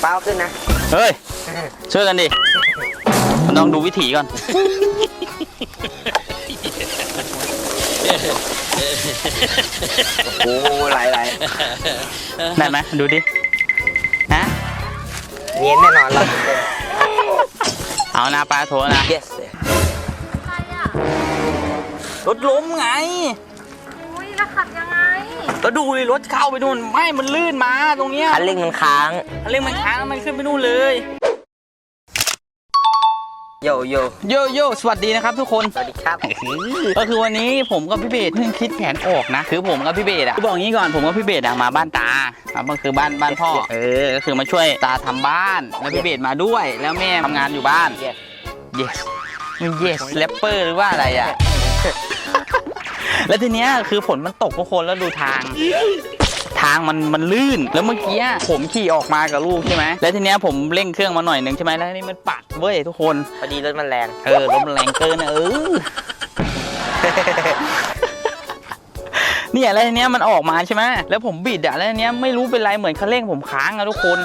เป้าขึ้นนะ เฮ้ย ช่วยกันดิมันต้องดูวิถีก่อน โอ้ไหลไหลได้ไหมดูดินะเนียนแน่นอนเราเอานะปลาโถนะ yes รถล้มไง อุ้ยแล้วขับยังไง ก็ดูดิรถเข้าไปนู่นไม่มันลื่นมาตรงเนี้ยคันเร่งมันค้าง คันเร่งมันค้างมันขึ้นไปนู่นเลยโยโย่โยโย่สวัสดีนะครับทุกคนสวัสดีครับ ก็คือวันนี้ผมกับพี่เบสเพิ่งคิดแผนออกนะ คือผมกับพี่เบสอะคือบอกงี้ก่อนผมกับพี่เบสอะมาบ้านตาครับก็คือบ้านบ้านพ่อเออก็คือมาช่วยตาทำบ้านแล้วพี่เบสมาด้วย แล้วแม่ทำงานอยู่บ้าน yes yes มัน yes rapper หรือว่าอะไรอะ แล้วทีเนี้ยคือฝนมันตกทุกคนแล้วดูทาง ทางมันมันลื่น แล้วเมื่อกี้ผมขี่ออกมากับลูกใช่ไหมแล้วทีเนี้ยผมเร่งเครื่องมาหน่อยหนึ่งใช่ไหมแล้วนี่มันปัดเว้ยทุกคน พอดีรถมันแรง เออรถมันแรงเกินอะเออ เนี่ยแล้วทีเนี้ยมันออกมาใช่ไหมแล้วผมบิดอะแล้วทีเนี้ยไม่รู้เป็นไรเหมือนคันเร่งผมค้างอะทุกคน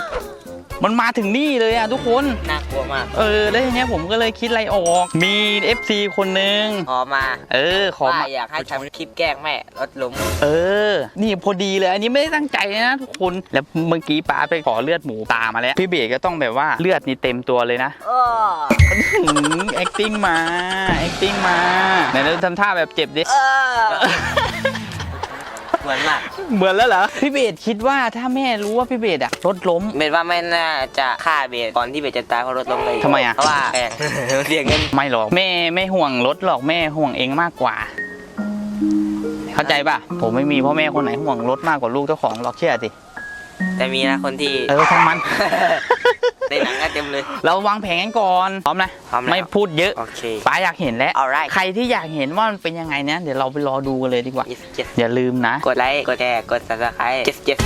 มันมาถึงนี่เลยอะทุกคนน่ากลัว มากเออแล้วทีเนี้ยผมก็เลยคิดอะไรออก มี FC คนนึง ขอมาเออ ขอว่ามา อยากให้ทำคลิปแกล้งแม่รถล้มเออ นี่พอดีเลย อันนี้ไม่ได้ตั้งใจนะทุกคน แล้วเมื่อกี้ป้าไปขอเลือดหมูตามาแล้ว พี่เบสก็ต้องแบบว่าเลือดนี่เต็มตัวเลยนะอ้อหืม acting มา acting มา ไหนเราทำท่าแบบเจ็บดิ เออ เหมือนมากเหมือนแล้วเหรอพี่เบสคิดว่าถ้าแม่รู้ว่าพี่เบสอะรถล้ม เบสว่าไม่น่าจะฆ่าเบสก่อนที่เบสจะตายเพราะรถล้มเลยทำไมอะ เพราะว่าแพง เสียเงินไม่หรอกแม่ไม่ห่วงรถหรอกแม่ห่วงเองมากกว่า เข้าใจป่ะ ผมไม่มีพ่อแม่คนไหนห่วงรถมากกว่าลูกเจ้าของหรอกเชื่อสิแต่มีนะคนที่เออทั้งมัน ในหนังก็เต็มเลย เราวางแผนกันก่อนพร้อมนะพร้อมแล้วไม่พูดเยอะโอเคป้าอยากเห็นแล้ว alright ใครที่อยากเห็นว่ามันเป็นยังไงเนี่ยเดี๋ยวเราไปรอดูกันเลยดีกว่า yes yes อย่าลืมนะ กดไลค์กดแชร์กด subscribe yes yes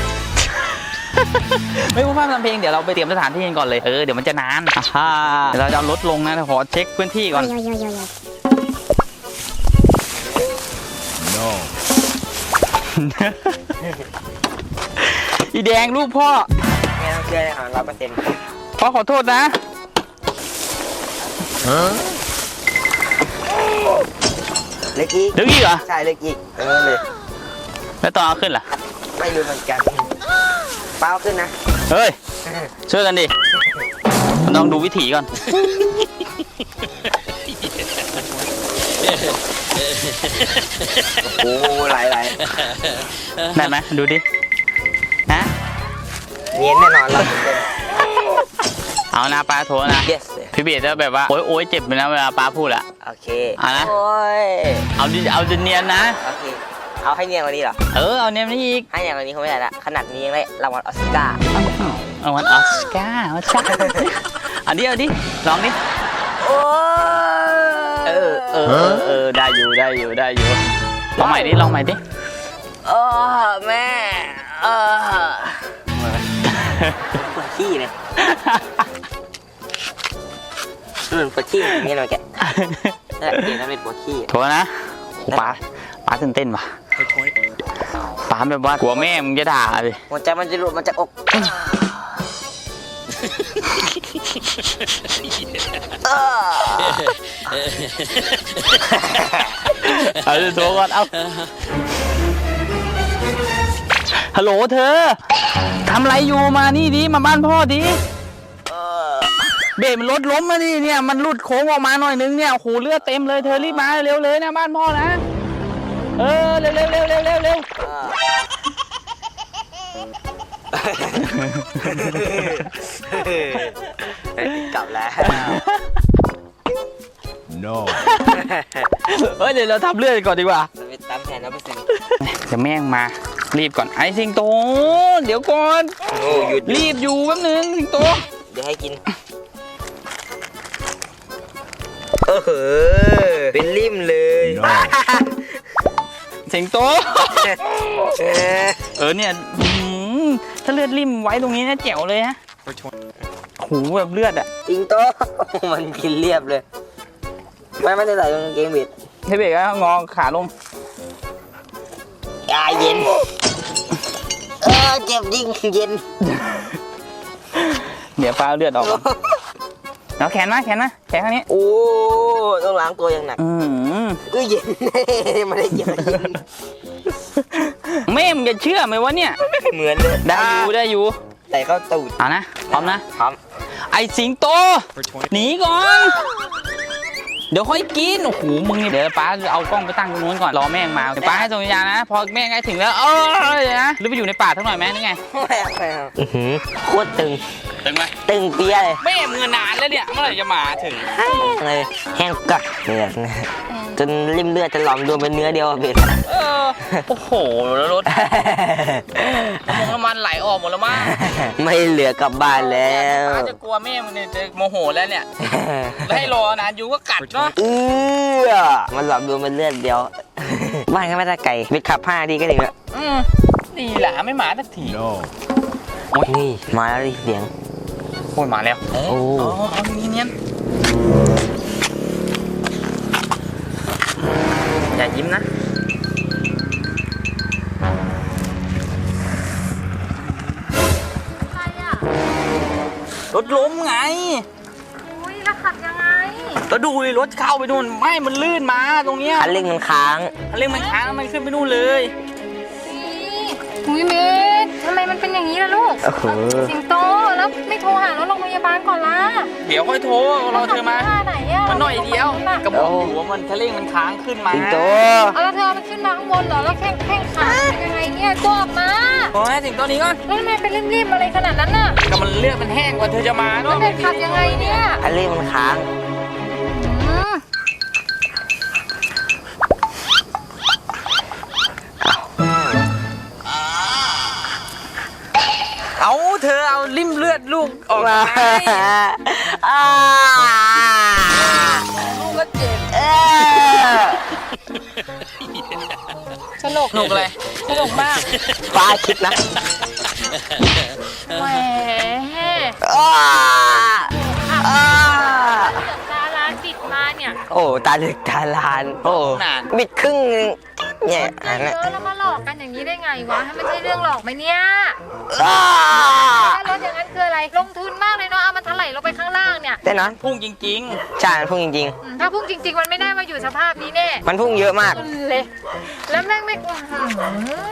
ไม่พูดพร่ำทำเพลงเดี๋ยวเราไปเตรียมสถานที่กันก่อนเลยเออเดี๋ยวมันจะนานอ่าเดี๋ยวเราจะเอารถลงนะขอเช็คพื้นที่ก่อน อีแดงลูกพ่อไม่ต้องเชื่อเลยค่ะร้อยเปอร์เซ็นต์ พ่อขอโทษนะเล็กอีกเดี๋ยวอีกเหรอใช่เล็กอีก เออเลย แล้วตอนเอาขึ้นล่ะ ไม่รู้เหมือนกันเป้าขึ้นนะ เฮ้ย ช่วยกันดิมันต้องดูวิถีก่อน โอ้ไหลไหลได้ไหมดูดินะเนียนแน่นอนเรา เอานะปลาโถนะ yes พี่เบียร์จะแบบว่าโอ๊ยโอ๊ยเจ็บไปนะเวลาปลาพูดอะโอเคเอานะโอ้ยเอาดิเอาจนเนียนนะโอเคเอาให้เนียนกว่านี้เหรอเออเอาเนียนนี่อีกให้เนียนกว่านี้คงไม่ได้ละขนาดนี้ยังได้รางวัลออสการ์เอาวันออสการ์ออสการ์เอาดิเอาดิลองดิโอ้เออเออเออเออได้อยู่ได้อยู่ได้อยู่ลองใหม่ดิลองใหม่ดิโอ้แม่เออ ปวดขี้เลยอืมปวดขี้อย่างนี่เลยแกนั่นแหละเกมนั้นเป็นปวดขี้โถนะโหป้าป้าตื่นเต้นว่ะป้าแบบว่ากลัวแม่มึงจะด่าเลยหัวใจมันจะหลุดมาจากอกเออเอาโทรก่อนเอา ฮัลโหลเธอทำไรอยู่มานี่ดิมาบ้านพ่อดิเออเบรกมันรถล้มมาดิเนี่ยมันหลุดโค้งออกมาหน่อยนึงเนี่ยโอ้โหเลือดเต็มเลยเธอรีบมาเร็วเลยนะบ้านพ่อนะ เออเร็วเร็วเร็วเร็วเร็วเร็วกลับแล้ว No. เฮ้ยเดี๋ยวเราทำเลือดก่อนดีกว่าเราไปตามแผนแล้วไปสิเดี๋ยวแม่งมา รีบก่อนไอ้สิงโต เดี๋ยวก่อน โอ้หยุดรีบอยู่แป๊บนึงสิงโต เดี๋ยวให้กินเออเหอเป็นริมเลย No. สิงโต เออเออเนี่ยหืมถ้าเลือดริมไว้ตรงนี้นะแจ๋วเลยฮะหูแบบเลือดอะจริงโต มันกินเรียบเลย ไม่ไม่ได้ใส่กางเกงบิดเทเบกก็งอขาลงอาเย็น เออเจ็บจริงเย็น เดี๋ยวป้าเอาเลือดออกก่อนเอาแขนมาแขนมาแขนข้างนี้โอ้ต้องล้างตัวอย่างหนักอืมก็เย็น ไม่ได้เย็นเย็นแม่มึงจะเชื่อไหมวะเนี่ย เหมือนเลยได้อยู่ได้อยู่แต่เข้าตูดเอานะพร้อมนะ พร้อม ไอสิงโตหนีก่อน เดี๋ยวค่อยกิน โอ้โห มึงนี่เดี๋ยวป้าเอากล้องไปตั้งตรงนู้นก่อน รอแม่งมา เดี๋ยวป้าให้ส่งสัญญาณนะ พอแม่งใกล้ถึงแล้ว เออเดี๋ยวนะหรือไปอยู่ในป่าทั้งหน่อยไหมนี่ไง ไม่เอาไม่เอาอื้อหือโคตรตึง ถึงไหมตึงเปี้ยเลยแม่มึงนานแล้วเนี่ย เมื่อไหร่จะมาถึงเลยแห้งกักเนี่ยนะจนริมเลือดจะหลอมรวมเป็นเนื้อเดียวอะเบ็ด เออ โอ้โห แล้วรถน้ำมันน้ำมันไหลออกหมดแล้วมั้ง ไม่เหลือกลับบ้านแล้วป้าจะกลัวแม่มึงเนี่ยจะโมโหแล้วเนี่ยแล้วให้รอนานอยู่ก็กัดเนาะเอื้อมันหลอมรวมเป็นเลือดเดียว บ้านก็ไม่ได้ไกลไปขับห้านาทีก็ถึงแล้วอืมดีแหละไม่มาสักทีนี่มาแล้วดิเสียงโอ้ยมาแล้วโอ้เอาเอาเนียนๆอย่ายิ้มนะ อุ้ยแล้วขับยังไง แล้วดูดิรถเข้าไปนู่นไม่มันลื่นมาตรงเนี้ยคันเร่งมันค้าง คันเร่งมันค้างมันขึ้นไปนู่นเลย นี่อุ้ยเมด อย่างนี้ล่ะลูก โอ้โห สิงโตแล้วไม่โทรหารถโรงพยาบาลก่อนล่ะเดี๋ยวค่อยโทรเราเธอมาขับท่ไหนอะมันหน่อยเดียวกกระบอกอยู่ว่ามันคันเร่งมันค้างขึ้นมาสิงโตเอาแล้วเธอเอามันขึ้นมาข้างบนเหรอแล้วแข้งแข้งขาเป็นยังไงเนี่ยตัวออกมาโอ้ยถึงตัวนี้ก่อนแล้วทำไมเป็นริมๆอะไรขนาดนั้นน่ะก็มันเลือดมันแห้งกว่าเธอจะมาแล้เนาะวเด็กขับยังไงเนี่ยคันเร่งมันค้าง อดลูกออกมามาอ่าลูกก็เจ็บเออสนุกหนุกเลยสนุกมากฟ้าคิดนะแหมอ้าอ้าตาร้านปิดมาเนี่ย โอ้ตาลึกตาลาน โอ้นาน บิดครึ่งนึง เนี่ยอันเยนั้นอะแล้วมาหลอกกันอย่างนี้ได้ไงวะให้มันใช่เรื่องหลอกไหมเนี่ยอ้าถ้ารถอย่างนั้นคืออะไร ลงทุนมากเลยเนาะ เอามันถลายลงไปข้างล่างเนี่ยเต้นนะพุ่งจริง ใช่มันพุ่งจริง อืมถ้าพุ่งจริง ๆ มันไม่ได้มาอยู่สภาพนี้แน่ๆ มันพุ่งเยอะมาก เลยแล้วแม่งไม่อื้อหื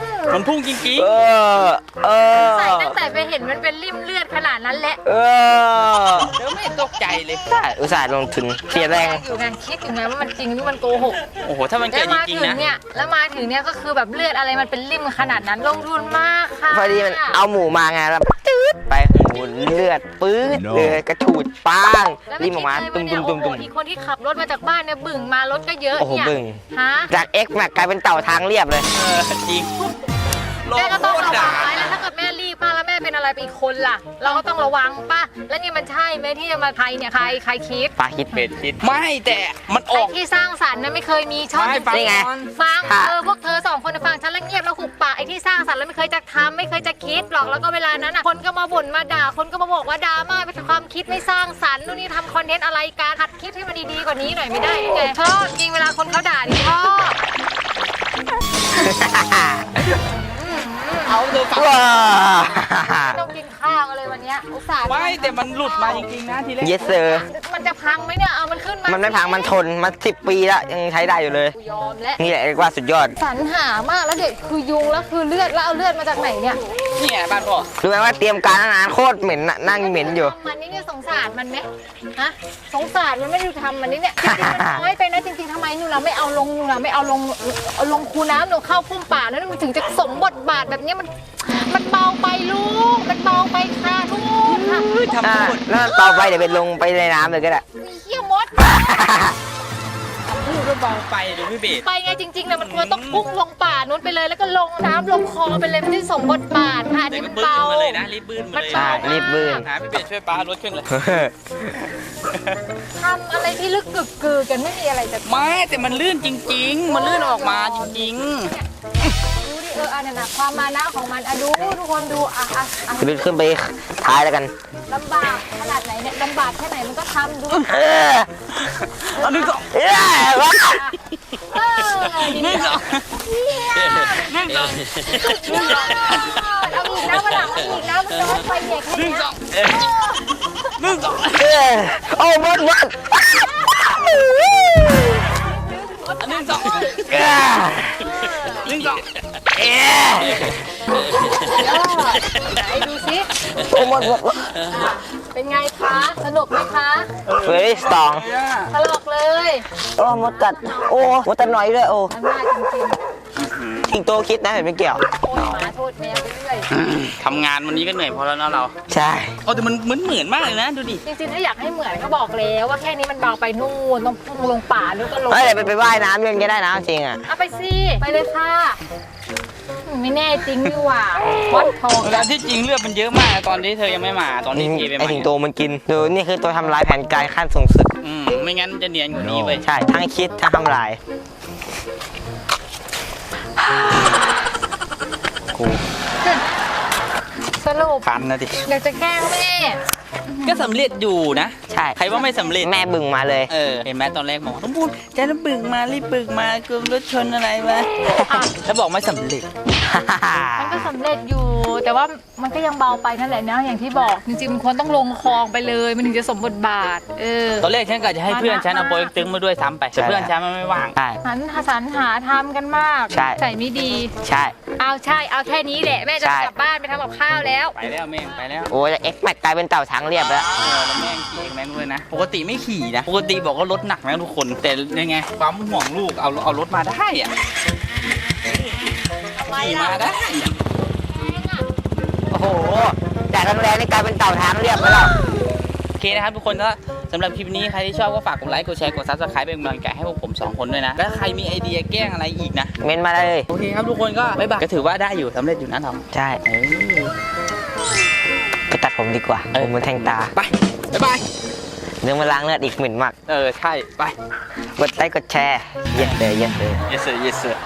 ๆมันพุ่งจริงเออ เออ ใส่ตั้งแต่ไปเห็นมันเป็นริ่มเลือดขนาดนั้นแหละเออๆเดี๋ยวไม่ตกใจเลยอุตส่าห์ลงทุนเสียแรง อยู่ไงคิดอยู่ไงว่ามันจริงหรือมันโกหกโอ้โห ถ้ามันแล้เกิวดจมาริงถึงๆนะ เนี่ยแล้วมาถึงเนี่ยก็คือแบบเลือดอะไรมันเป็นริ่มขนาดนั้นลงทุนมากค่ะพอดีมันเอาหมูมาไงแล้วจืดไปหมูเลือดปื๊ดเลยกระฉูดป้างแล้วรีไม่บออกมาคิดตุ้มเลยตุ้มว่าตุ้มตุ้มเนี่ยโอ้โหอีกคนที่ขับรถมาจากบ้านเนี่ยบึ่งมารถก็เยอะโอ้โหเนี่ยบึ้งฮะจาก X แม็กกลายเป็นเต่าทางเรียบเลยเออจริง แม่ก็ต้องระด่าวังไว้แล้วถ้าเกิดแม่รีบป้าแล้วแม่เป็นอะไรไปอีกคนล่ะ เราก็ต้องระวังป้าแล้วนี่มันใช่ไหมที่จะมาใครเนี่ยใครใครคิดปลาคิดเป็ดคิด ไม่แต่มันอไอ้อกที่สร้างสรรค์นะไม่เคยมีช่องไม่ฟังนี่ไง ก่อน ฟังค่ะเออพวกเธอสองคนน่ะฟังฉันแล้วเงียบแล้วหุบปากไอ้ที่สร้างสรรค์แล้วไม่เคยจะทำไม่เคยจะคิดหรอกแล้วก็เวลานั้นอะคนก็มาบ่นมาด่าคนก็มาบอกว่าดราม่าเป็นความคิดไม่สร้างสรรค์นู่นนี่ทำคอนเทนต์อะไรการหัดคิดให้มันดีๆกว่านี้หน่อยไม่ได้ยังไงชอบจริงเวลาคนเขาด่านี่ชอบ เอาเธอฟังว้า ไม่ต้องกินข้าวกันเลยวันเนี้ยอุตส่าห์ไม่แต่มันหลุดมาจริงๆนะทีแรกเยสเซอร์มันจะพังไหมเนี่ยเอามันขึ้นมามันไม่พังมันทนมันสิบปีแล้วยังใช้ได้อยู่เลย กูยอมแล้วนี่แหละเรียกว่าสุดยอดสรรหามากแล้วเด็กคือยุงแล้วคือเลือดแล้วเอาเลือดมาจากไหนเนี่ยเนี่ยบ้านพ่อรู้ไหมว่าเตรียมการตั้งนานโคตรเหม็นน่ะนั่งเหม็นอยู่ มันนี่เนี่ยสงสารมันไหมฮะสงสารมันไม่ได้ทำมันนี่เนี่ยจริงๆมันน้อยไปนะจริงๆทำไมหนูเราไม่เอาลงหนูเราไม่เอาลงเอาลงคูน้ำหนูเข้าพุ่มป่าแล้วมันถึงจะสมบทบาทแบบนี้มัน มันเบาไปลูก มันเบาไปค่ะทุกค่ะทำอ่าหมดแล้วต่อไปเดี๋ยวไปลงไปในน้ำเลยก็ได้มีเขี้ยวมด พูดก็เบาไปเลยพี่เบสไปไงจริงๆนะมันควรต้องพุ่งลงป่านู้นไปเลย แล้วก็ลงน้ำลงคลองไปเลยไม่ได้สมบทบาทค่ะอันแต่นี้ก็มันบื้นเบา มาเลยนะรีบบื้นมาเลยมันเบารีบบื้น หาพี่เบสช่วยป้ารถขึ้นเลย ทำอะไรที่ลึกกึกกือกันไม่มีอะไรจะไม่แต่มันลื่นจริง ๆ มันลื่นออกมาจริงดูดิเอออันนั้นนะความมานะของมันอะดูทุกคนดูอะอะอะจะไปขึ้นไปท้ายแล้วกัน ลำบากขนาดไหนเนี่ยลำบากแค่ไหนมันก็ทำดู เออๆอันนี้ก็เออวะเออนี่ก็เนี่ยนี่ก็สุดยอดเอาอีกนะวันหลังเอาอีกนะมันน้อยไปเนี่ยแค่นี่เนี้ยก็เออหนึ่งสองเออโอ้หมดหมดหนึ่งสองเออหนึ่งสอง เออเออไหนดูสิ โอ้หมดหมดหมดอะเป็นไงคะ สนุกไหมคะเฮ้ยสองตลกเลยโอ้หมดกัด โอ้หมดตัดหน่อยด้วยโอ้อันน่าจริงทิงโตคิดนะเห็นไม่เกี่ยวๆโทษหมาโทษแมวไปเรื่อย ทำงานวันนี้ก็เหนื่อยพอแล้วนะเราใช่ โอ้แต่มันเหมือนเหมือนมากเลยนะดูดิ จริงๆถ้าอยากให้เหมือนก็บอกแล้วว่าแค่นี้มันเบาไปนู่นต้องพุ่งลงป่านู่นก็ลงเฮ้ยเดี๋ยวไปไปว่ายน้ำยังจะได้น้ำจริงอะ เอาไปสิไปเลยค่ะอืมไม่แน่จริงนี่หว่าวัดทองแต่ที่จริงเลือดมันเยอะมากตอนที่เธอยังไม่มาตอนที่เทไปไอมาสิงโตมันกินดูนี่คือตัวทำลายแผนการขั้นสูงสุดอืมไม่งั้นจะเนียนกว่านี้ไปใช่ทั้งคิดทั้งทำลาย กู สรุปคันนะดิอยากจะแกล้งแม่ก็สำเร็จอยู่นะ ใช่ใครว่าไม่สำเร็จ แม่บึงมาเลย เออ เห็นไหมตอนแรกบอกว่าต้องพูดแจะต้องบึกมารีบบึกมาเกิดรถชนอะไรมาอะแล้วบอกไม่สำเร็จ มันก็สำเร็จอยู่ แต่ว่ามันก็ยังเบาไปนั่นแหละนะอย่างที่บอกจริงๆมันควรต้องลงคลองไปเลย มันถึงจะสมบทบาท เออ ตอนแรกฉันก็จะให้เพื่อนฉันเอาโปรยตึงมาด้วยซ้ำไปแต่เพื่อนฉันมันไม่ว่าง ใช่ หันหาสรรหาทำกันมากใช่ ใส่ไม่ดี ใช่ เอาใช่ เอาแค่นี้แหละแม่จะใช่ กลับบ้านไปทำกับข้าวแล้ว ไปแล้วแม่งไปแล้วโอ้ยเอ็กแม็กกลายเป็นเต่าทางเรียบแล้ว เออแล้วแม่งขี่แม่งด้วยนะ ปกติไม่ขี่นะ ปกติบอกว่ารถหนักนะทุกคน แต่ยังไง ความห่วงลูกเอาเอารถมาได้อะขี่มาได้อะ โอ้โหแต่แรงๆนี่กลายเป็นเต่าทางเรียบไปแล้วโอเคนะครับทุกคนก็สำหรับคลิปนี้ใครที่ชอบก็ฝากกดไลค์กดแชร์กดซับสไครป์เป็นกำลังใจให้พวกผมสองคนด้วยนะแล้วใครมีไอเดียแกล้งอะไรอีกนะเม้นมาเลยโอเคครับทุกคนก็บ๊ายบายก็ถือว่าได้อยู่สำเร็จอยู่นะเราใช่เออไปตัดผมดีกว่าเออผมมันแทงตาไปบ๊ายบายเรื่องมาล้างเลือดอีกเหม็นมาก เออ ใช่ ไป กดไลค์กดแชร์ เย็นเลยเย็นเลย yes sir yes sir